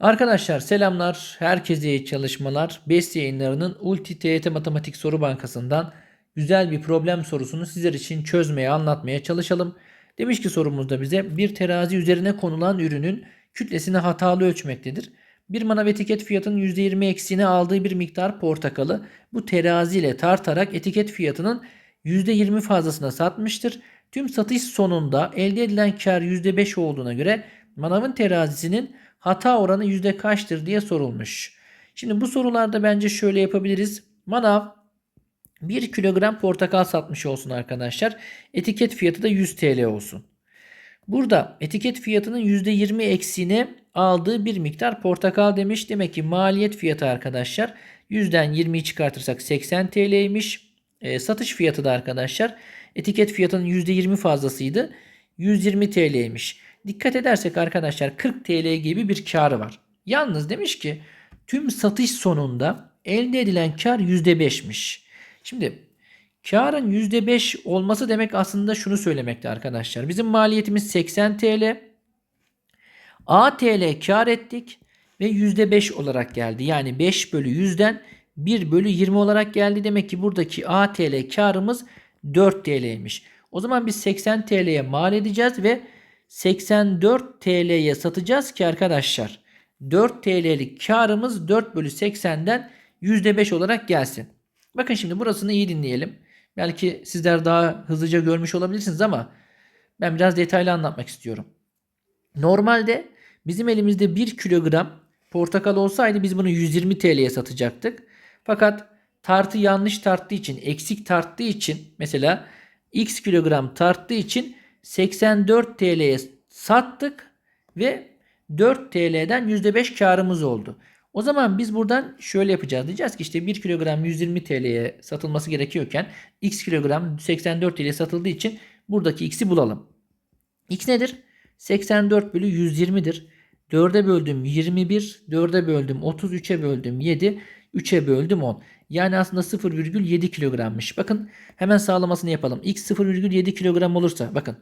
Arkadaşlar selamlar. Herkese iyi çalışmalar. BES yayınlarının Ulti TYT Matematik Soru Bankası'ndan güzel bir problem sorusunu sizler için çözmeye, anlatmaya çalışalım. Demiş ki sorumuzda bize bir terazi üzerine konulan ürünün kütlesini hatalı ölçmektedir. Bir manav etiket fiyatının %20 eksiğine aldığı bir miktar portakalı bu terazi ile tartarak etiket fiyatının %20 fazlasına satmıştır. Tüm satış sonunda elde edilen kar %5 olduğuna göre manavın terazisinin hata oranı yüzde kaçtır diye sorulmuş. Şimdi bu sorularda bence şöyle yapabiliriz. Manav 1 kilogram portakal satmış olsun arkadaşlar. Etiket fiyatı da 100 TL olsun. Burada etiket fiyatının %20 eksiğine aldığı bir miktar portakal demiş. Demek ki maliyet fiyatı arkadaşlar 100'den 20'yi çıkartırsak 80 TL'ymiş. E, satış fiyatı da arkadaşlar etiket fiyatının %20 fazlasıydı. 120 TL'ymiş. Dikkat edersek arkadaşlar 40 TL gibi bir karı var. Yalnız demiş ki tüm satış sonunda elde edilen kar %5'miş. Şimdi karın %5 olması demek aslında şunu söylemekte arkadaşlar. Bizim maliyetimiz 80 TL. A TL kar ettik ve %5 olarak geldi. Yani 5 bölü 100'den 1 bölü 20 olarak geldi. Demek ki buradaki A TL karımız 4 TL'ymiş. O zaman biz 80 TL'ye mal edeceğiz ve 84 TL'ye satacağız ki arkadaşlar 4 TL'lik karımız 4 bölü 80'den %5 olarak gelsin. Bakın şimdi burasını iyi dinleyelim. Belki sizler daha hızlıca görmüş olabilirsiniz ama ben biraz detaylı anlatmak istiyorum. Normalde bizim elimizde 1 kilogram portakal olsaydı biz bunu 120 TL'ye satacaktık. Fakat tartı yanlış tarttığı için, eksik tarttığı için mesela x kilogram tarttığı için 84 TL'ye sattık ve 4 TL'den %5 karımız oldu. O zaman biz buradan şöyle yapacağız. Diyeceğiz ki işte 1 kilogram 120 TL'ye satılması gerekiyorken x kilogram 84 TL'ye satıldığı için buradaki x'i bulalım. x nedir? 84 bölü 120'dir. 4'e böldüm 21, 4'e böldüm 30, 3'e böldüm 7, 3'e böldüm 10. Yani aslında 0,7 kilogrammış. Bakın hemen sağlamasını yapalım. X 0,7 kilogram olursa bakın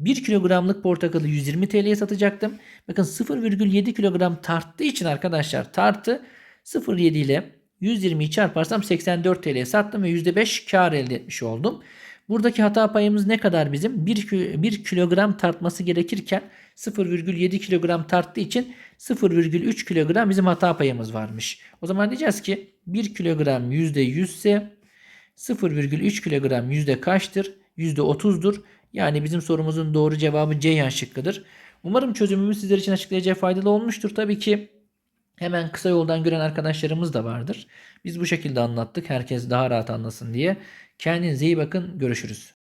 1 kilogramlık portakalı 120 TL'ye satacaktım. Bakın 0,7 kilogram tarttığı için arkadaşlar tartı 0,7 ile 120'yi çarparsam 84 TL'ye sattım ve %5 kar elde etmiş oldum. Buradaki hata payımız ne kadar bizim? 1, 1 kilogram tartması gerekirken 0,7 kilogram tarttığı için 0,3 kilogram bizim hata payımız varmış. O zaman diyeceğiz ki 1 kilogram %100 ise 0,3 kilogram yüzde kaçtır? %30'dur. Yani bizim sorumuzun doğru cevabı Ceyhan şıkkıdır. Umarım çözümümüz sizler için açıklayıcı faydalı olmuştur. Tabii ki hemen kısa yoldan gören arkadaşlarımız da vardır. Biz bu şekilde anlattık. Herkes daha rahat anlasın diye. Kendinize iyi bakın. Görüşürüz.